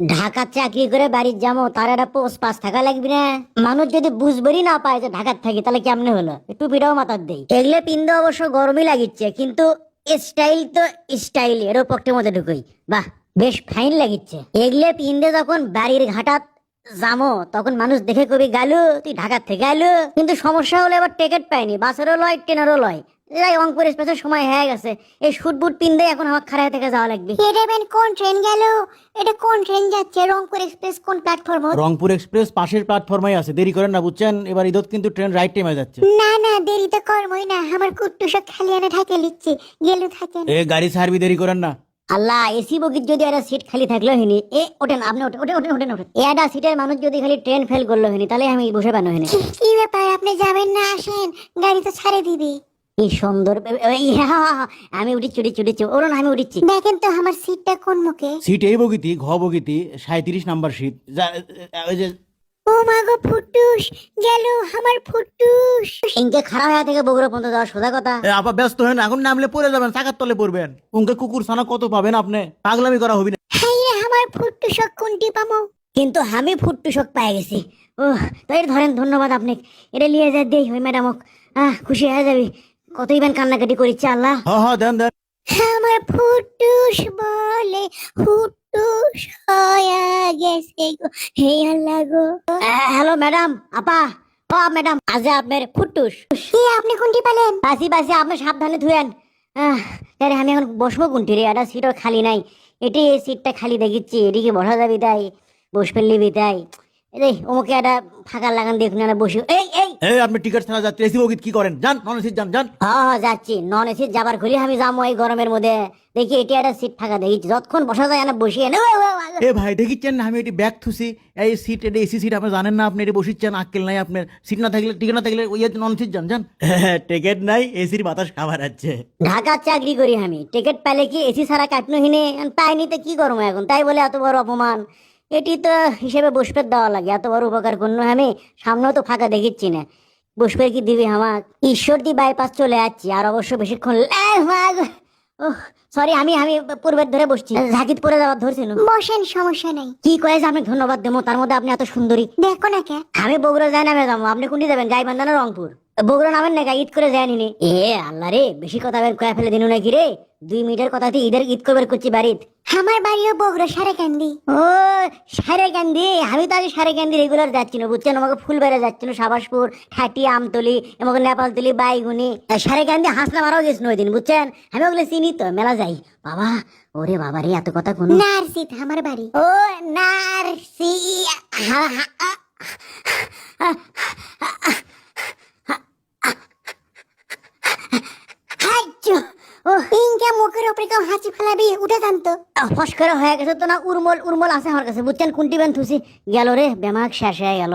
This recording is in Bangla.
ঢাকা চাকরি করে বাড়ির যাব তার একটা পোস্ট পাস থাকা লাগবে না। মানুষ যদি বুঝবেরই না পায় যে ঢাকার থাকি, তাহলে কেমনে হলো? টুপিটাও মাথার দেই। এগুলো পিন্দে অবশ্য গরমই লাগিচ্ছে, কিন্তু স্টাইল তো স্টাইল এরও পক্ষের মধ্যে ঢুকই। বাহ, বেশ ফাইন লাগিচ্ছে। এগুলো পিন্দে যখন বাড়ির ঘাটাত যামো তখন মানুষ দেখে কবি, গালু, তুই ঢাকার থেকে আলু? কিন্তু সমস্যা হলো এবার টিকিট পাইনি, বাসেরও লয়, ট্রেনেরও লয়। যাই রংপুর এক্সপ্রেসের সময় হয়ে গেছে। এই শুট বুট পিন্দে এখন আমার খারাপ থেকে যাওয়া লাগবে। এটা বেন কোন ট্রেন গেল? এটা কোন ট্রেন যাচ্ছে? রংপুর এক্সপ্রেস কোন প্ল্যাটফর্ম রংপুর এক্সপ্রেস পাশের প্ল্যাটফর্মে আছে। দেরি করেন না বুঝছেন? এবার ঈদত কিন্তু ট্রেন রাইট টাইমে যাচ্ছে। না না দেরি তো কর্মই না। আমার কুট্টু সব খালি আনে ঢাকে লিখছে। গেলু থাকেন। এ গাড়ি ছাড়বি দেরি করেন না। আল্লাহ এসি বগির যদি একটা সিট খালি থাকল হিনি এ ওঠেন আপনি ওঠেন ওঠেন ওঠেন ওঠেন। একটা সিটের মানুষ যদি খালি ট্রেন ফেল করল হিনি তাহলে আমি বসে পানো হিনি কি- কি ব্যাপার? আপনি যাবেন না আসেন। গাড়ি তো ছাড়ে দিবি। কি সুন্দর আমি আমি উঠিচ্ছি দেখেন তো আমার সিটটা কোন মুখে? সিট এই বগিতি ঘ বগিতি সাঁত্রিশ নাম্বার সিট। ওই যে ও মা গো ফুটুস গেল আমার ফুটুস। ইনকে খারাপ হয়ে থেকে বগুড়া পর্যন্ত যাওয়া সোজা কথা। আপা ব্যস্ত হেন এখন নামলে পড়ে যাবেন চাকার তলে পড়বেন। উনকে কুকুর ছানা কত পাবেন আপনি? পাগলামি করা হবি না। হাই রে আমার ফুটুস কোনটি পামো? কিন্তু আমি ফুটটু শোক পেয়ে গেছি। ও তো এর ধরেন ধন্যবাদ আপনি এটা নিয়ে যা দেই ওই ম্যাডামক। আহ খুশি হয়ে যাবি। কতই বেন কান্নাকাটি করিচ্ছে আল্লাহ? হ হ দেন দেন। আমার ফুটুস বলে ফুটুস হয়ে গেছে গো। হে আল্লাহ গো। হ্যালো ম্যাডাম আপা ও ম্যাডাম আজ আপনার ফুটুস। কি আপনি কোনটি পেলেন? বাসি বাসি আপনি সাবধানে ধুয়েন। আরে আমি এখন বসবো কোনটি রে? একটা সিটও খালি নাই। এটি এই সিটটা খালি দেখিচ্ছি এদিকে বসা যাবি তাই বস ফেললিবি তাই। এই অমুকে একটা ফাঁকা লাগান দেখুন একটা বসি। এই এই! এই আপনি টিকিট ছাড়া যাচ্ছে এসি বগিত কি করেন? যান নন এসি যান যান। হ্যাঁ হ্যাঁ যাচ্ছি। নন এসি যাবার খুলি আমি যাব এই গরমের মধ্যে। দেখি এটি একটা সিট ফাঁকা দেখিচ্ছি যতক্ষণ বসা যায় না বসিয়ে নে এ ভাই দেখিচ্ছেন না আমি এটি ব্যাগ থুসি। এই সিট এটা এসি সিট আপনি জানেন না আপনি এটি বসিচ্ছেন আক্কেল নাই আপনার। সিট না থাকলে টিকিট না থাকলে ওই নন সিট যান যান। টিকিট নাই এসির বাতাস খাবার আছে। ঢাকার চাকরি করি আমি। টিকিট পেলে কি এসি ছাড়া কাটনো হিনে? পাইনি তো কি করব এখন? তাই বলে এত বড় অপমান। এটি তো হিসেবে বসপের দেওয়া লাগে। এত বড় উপকার করল আমি। সামনেও তো ফাঁকা দেখিচ্ছি না। বসপের কি দিবি আমার ঈশ্বর দি বাইপাস চলে যাচ্ছি আর অবশ্য বেশিক্ষণ সরি আমি আমি পূর্বের ধরে বসছি। ঝাঁকিত পরে যাওয়ার ধরছি বসেন সমস্যা নাই। কি কয়েছে আপনি ধন্যবাদ দেবো তার মধ্যে আপনি এত সুন্দরী। দেখো না কে। আমি বগুড়া যাই নামে যাব আপনি কোনটি যাবেন গাইবান্ধা না রংপুর? বগুড়া নামেন না ঈদ করে যায়নি এ আল্লাহ রে বেশি কথা কয়ে ফেলে দিনু নাকি রে? দুই মিনিটের কথাতে ঈদের ঈদ করবার করছি বাড়িত আমার বাড়িও বগুড়া সারে কান্দি ও সারে ক্যান্দি আমি তো আজ সারে ক্যান্দি রেগুলার যাচ্ছি না বুঝছেন? আমাকে ফুল বেড়ে যাচ্ছি না সাবাসপুর ঠাটি আমতলি আমাকে নেপালতলি বাইগুনি। সারে ক্যান্দি হাসনা মারাও গেছিল ওই দিন বুঝছেন? আমি ওগুলো চিনি তো মেলা যাই। বাবা ওরে বাবা রে এত কথা কোনো নার্সিত আমার বাড়ি। ও নার্সি হা, হা, আ, হাইচু। ও ইনকা মুখের উপরে কেউ হাঁচি ফেলাবি উঠে জানতো ফস করে হয়ে গেছে তো না, উর্মল উর্মল আছে আমার কাছে। বুঝছেন, কুন্টি বেন থুসি গেল রে, বেমাক শেষ হয়ে গেল।